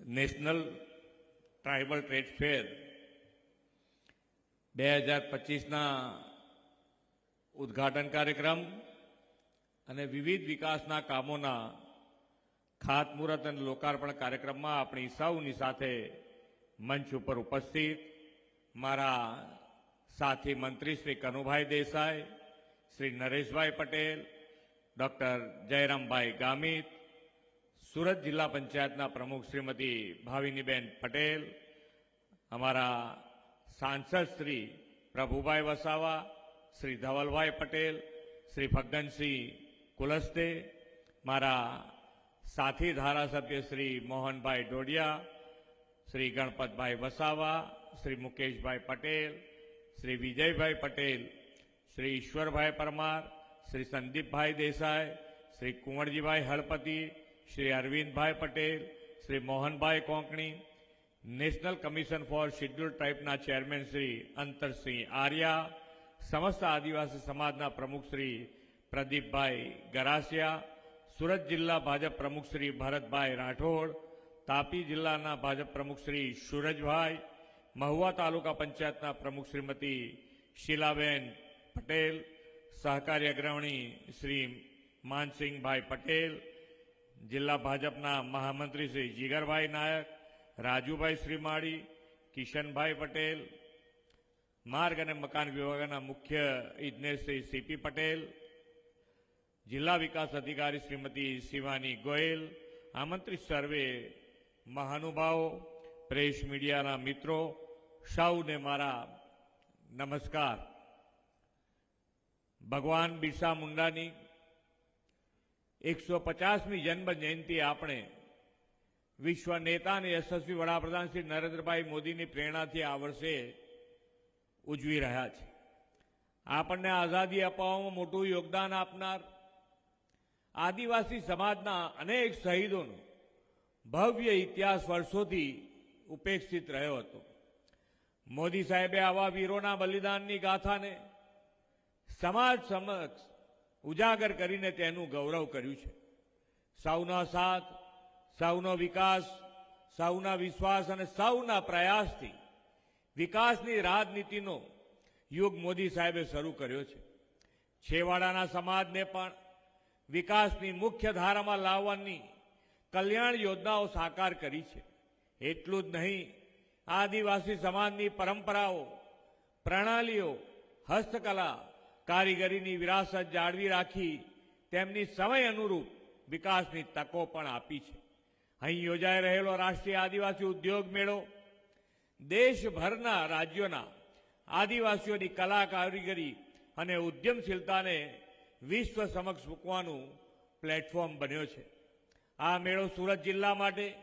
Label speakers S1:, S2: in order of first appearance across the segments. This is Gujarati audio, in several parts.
S1: નેશનલ ટ્રાઇબલ ટ્રેડ ફેર બે હજાર પચીસના ઉદ્ઘાટન કાર્યક્રમ અને વિવિધ વિકાસના કામોના ખાતમુહૂર્ત અને લોકાર્પણ કાર્યક્રમમાં આપણી સૌની સાથે મંચ ઉપર ઉપસ્થિત મારા સાથી મંત્રી શ્રી કનુભાઈ દેસાઈ, શ્રી નરેશભાઈ પટેલ, ડોક્ટર જયરામભાઈ ગામિત સુરત જિલ્લા પંચાયતના પ્રમુખ શ્રીમતી ભાવિનીબેન પટેલ, અમારા સાંસદ શ્રી પ્રભુભાઈ વસાવા, શ્રી ધવલભાઈ પટેલ, શ્રી ફગ્ગનસિંહ કુલસ્તે, મારા સાથી ધારાસભ્ય શ્રી મોહનભાઈ ડોડિયા, શ્રી ગણપતભાઈ વસાવા, શ્રી મુકેશભાઈ Patel, Shri Vijaybhai Patel, Shri Ishwarbhai Parmar, Shri Sandipbhai Desai, Shri Kunvarjibhai Halpati Shri Arvindbhai Patel, Shri Mohanbhai Konkani, national commission for schedule ટ્રાઇબના chairman Shri Antarsinh Arya, સમસ્ત આદિવાસી સમાજના પ્રમુખ શ્રી પ્રદીપભાઈ ગરાસિયા, સુરત જિલ્લા ભાજપ પ્રમુખ શ્રી ભરતભાઈ રાઠોડ, તાપી જિલ્લાના ભાજપ પ્રમુખ શ્રી સુરજભાઈ, મહુવા તાલુકા પંચાયતના પ્રમુખ શ્રીમતી શીલાબેન પટેલ સહકારી અગ્રણી શ્રી માનસિંહભાઈ પટેલ જિલ્લા ભાજપના મહામંત્રી શ્રી જીગરભાઈ નાયક, રાજુભાઈ શ્રીમાળી, કિશનભાઈ પટેલ, માર્ગ અને મકાન વિભાગના મુખ્ય ઇજનેર શ્રી સીપી પટેલ, જિલ્લા વિકાસ અધિકારી શ્રીમતી શિવાની ગોયલ, આમંત્રિત સર્વે મહાનુભાવો, પ્રેસ મીડિયાના મિત્રો, સૌને મારા નમસ્કાર. ભગવાન બિરસા મુંડાની એકસો પચાસમી જન્મ જયંતિ આપણે વિશ્વ નેતા અને યશસ્વી વડાપ્રધાન શ્રી નરેન્દ્રભાઈ મોદીની પ્રેરણાથી આ વર્ષે ઉજવી રહ્યા છે. આપણને આઝાદી અપાવવામાં મોટું યોગદાન આપનાર આદિવાસી સમાજના અનેક શહીદોનો ભવ્ય ઇતિહાસ વર્ષોથી ઉપેક્ષિત રહ્યો હતો. મોદી સાહેબે આવા વીરોના બલિદાનની ગાથાને સમાજ સમક્ષ ઉજાગર કરીને તેનું ગૌરવ કર્યું છે. સૌનો સાથ સૌનો વિકાસ સૌના વિશ્વાસ અને સૌના પ્રયાસથી વિકાસની રાજનીતિનો યુગ મોદી સાહેબે શરૂ કર્યો છે. છેવાડાના સમાજને પણ વિકાસની મુખ્ય ધારામાં લાવવાની કલ્યાણ યોજનાઓ સાકાર કરી છે. એટલું જ નહીં, આદિવાસી સમાજની પરંપરાઓ, પ્રણાલીઓ, હસ્તકલા કારીગરીની વિરાસત જાળવી રાખી તેમની સમય અનુરૂપ વિકાસની તકો પણ આપી છે. અહીં યોજાઈ રહેલો રાષ્ટ્રીય આદિવાસી ઉદ્યોગ મેળો દેશભરના રાજ્યોના આદિવાસીઓની કલા કારીગરી અને ઉદ્યમશીલતાને વિશ્વ સમક્ષ મૂકવાનું પ્લેટફોર્મ બન્યો છે. આ મેળો સુરત જિલ્લા માટે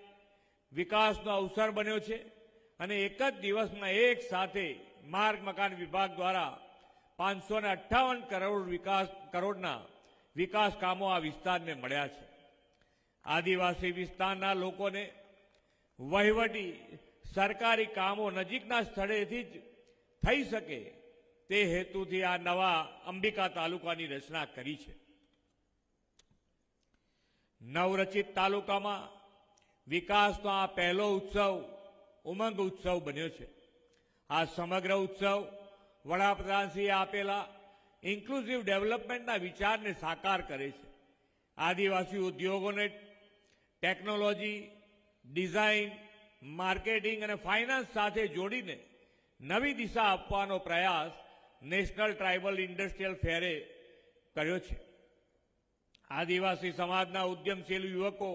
S1: વિકાસનો અવસર બન્યો છે અને એક જ દિવસમાં એક સાથે માર્ગ મકાન વિભાગ દ્વારા પાંચસો ને અઠ્ઠાવન કરોડ વિકાસ, કરોડના વિકાસ કામો આ વિસ્તારને મળ્યા છે. આદિવાસી વિસ્તારના લોકોને વહીવટી સરકારી કામો નજીકના સ્થળેથી જ થઈ શકે તે હેતુથી આ નવા અંબિકા તાલુકાની રચના કરી છે. નવરચિત તાલુકામાં વિકાસનો આ પહેલો ઉત્સવ ઉમંગ ઉત્સવ બન્યો છે. આ સમગ્ર ઉત્સવ વડાપ્રધાનશ્રીએ આપેલા ઇન્ક્લુઝિવ ડેવલપમેન્ટના વિચારને સાકાર કરે છે. આદિવાસી ઉદ્યોગોને ટેકનોલોજી ડિઝાઇન માર્કેટિંગ અને ફાઇનાન્સ સાથે જોડીને નવી દિશા આપવાનો પ્રયાસ નેશનલ ટ્રાઇબલ ઇન્ડસ્ટ્રીયલ ફેરે કર્યો છે. આદિવાસી સમાજના ઉદ્યમશીલ યુવકો,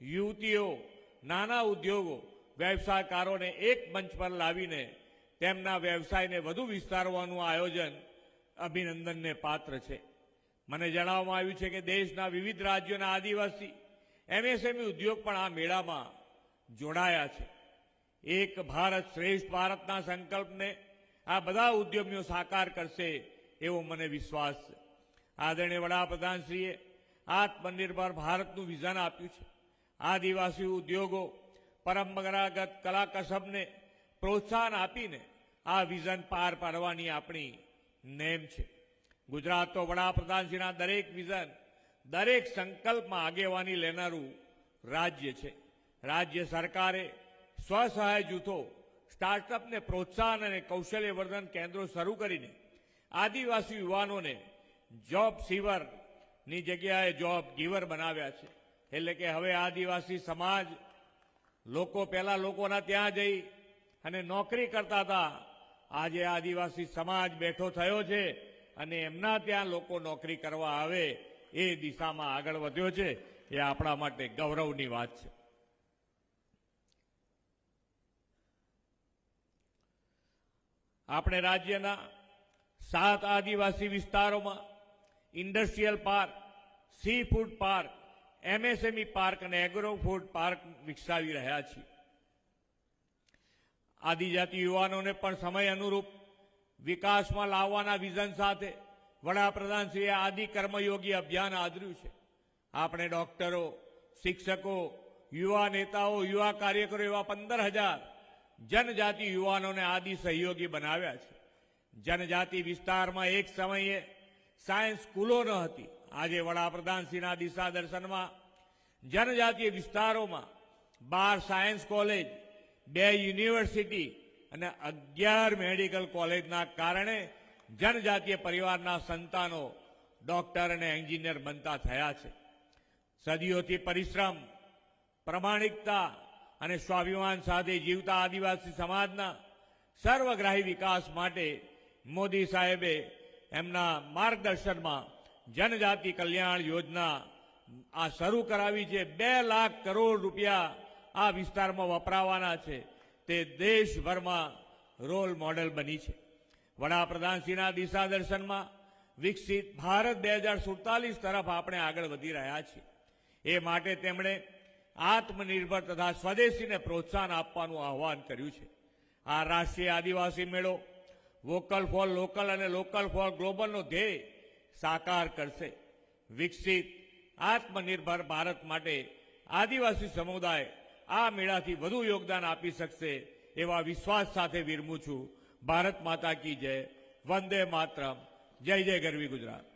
S1: યુવતીઓ, નાના ઉદ્યોગો, વ્યવસાયકારોને એક મંચ પર લાવીને તેમના વ્યવસાયને વધુ વિસ્તારવાનું આયોજન અભિનંદનને પાત્ર છે. મને જણાવવામાં આવ્યું છે કે દેશના વિવિધ રાજ્યોના આદિવાસી, એમએસએમઈ ઉદ્યોગ પણ આ મેળામાં જોડાયા છે. એક ભારત શ્રેષ્ઠ ભારતના સંકલ્પને આ બધા ઉદ્યમીઓ સાકાર કરશે એવો મને વિશ્વાસ. છે આદરણીય વડાપ્રધાનશ્રીએ આત્મનિર્ભર ભારતનું વિઝન આપ્યું છે. આદિવાસી ઉદ્યોગો પરંપરાગત કલા કસબને પ્રોત્સાહન આપીને આ વિઝન પાર પાડવાની આપણી નેમ છે. ગુજરાત તો વડાપ્રધાનશ્રીના દરેક વિઝન દરેક સંકલ્પમાં આગેવાની લેનારું રાજ્ય છે. રાજ્ય સરકારે સ્વસહાય જૂથો સ્ટાર્ટઅપને પ્રોત્સાહન અને કૌશલ્ય વર્ધન કેન્દ્રો શરૂ કરીને આદિવાસી યુવાનોને જોબ સીવરની જગ્યાએ જોબ ગીવર બનાવ્યા છે. એટલે કે હવે આદિવાસી સમાજ લોકો પહેલા લોકોના ત્યાં જઈ અને નોકરી કરતા હતા. આજે આદિવાસી સમાજ બેઠો થયો છે અને એમના ત્યાં લોકો નોકરી કરવા આવે એ દિશામાં આગળ વધ્યો છે, એ આપણા માટે ગૌરવની વાત છે. આપણે રાજ્યના સાત આદિવાસી વિસ્તારોમાં industrial park, sea food park, MSME park અને એગ્રો ફૂડ પાર્ક વિકસાવી રહ્યા છીએ. આદિજાતિ યુવાનોને પણ સમય અનુરૂપ વિકાસમાં લાવવાના વિઝન સાથે વડાપ્રધાનશ્રીએ આદિ કર્મયોગી અભિયાન આદર્યું છે. આપણે ડોક્ટરો, શિક્ષકો, યુવા નેતાઓ, યુવા કાર્યકરો એવા પંદર હજાર જનજાતિ યુવાનોને આદિ સહયોગી બનાવ્યા છે. જનજાતિ વિસ્તારમાં એક સમયે સાયન્સ સ્કૂલો ન હતી. આજે વડાપ્રધાનશ્રીના દિશા દર્શનમાં જનજાતીય વિસ્તારોમાં બાર સાયન્સ કોલેજ બે યુનિવર્સિટી અને અગિયાર મેડિકલ કોલેજના કારણે જનજાતીય પરિવારના સંતાનો ડોક્ટર અને એન્જિનિયર બનતા થયા છે. સદીઓથી પરિશ્રમ, પ્રમાણિકતા અને સ્વાભિમાન સાથે જીવતા આદિવાસી સમાજના સર્વગ્રાહી વિકાસ માટે મોદી સાહેબે એમના માર્ગદર્શનમાં જનજાતિ કલ્યાણ યોજના આ શરૂ કરાવી છે. બે લાખ કરોડ રૂપિયા આ વિસ્તારમાં વપરાવાના છે. તે દેશભરમાં રોલ મોડેલ બની છે. વડાપ્રધાનશ્રીના દિશા દર્શનમાં વિકસિત ભારત બે હજાર સુડતાલીસ તરફ આપણે આગળ વધી રહ્યા છીએ. એ માટે તેમણે આત્મનિર્ભર તથા સ્વદેશીને પ્રોત્સાહન આપવાનું આહવાન કર્યું છે. આ રાષ્ટ્રીય આદિવાસી મેળો વોકલ ફોર લોકલ અને લોકલ ફોર ગ્લોબલનો ધ્યેય સાકાર કરશે. વિકસિત આત્મનિર્ભર ભારત માટે આદિવાસી સમુદાય આ મેળાથી વધુ યોગદાન આપી શકશે એવા વિશ્વાસ સાથે વિરમું છું. ભારત માતા કી જય. વંદે માતરમ. જય જય ગરવી ગુજરાત.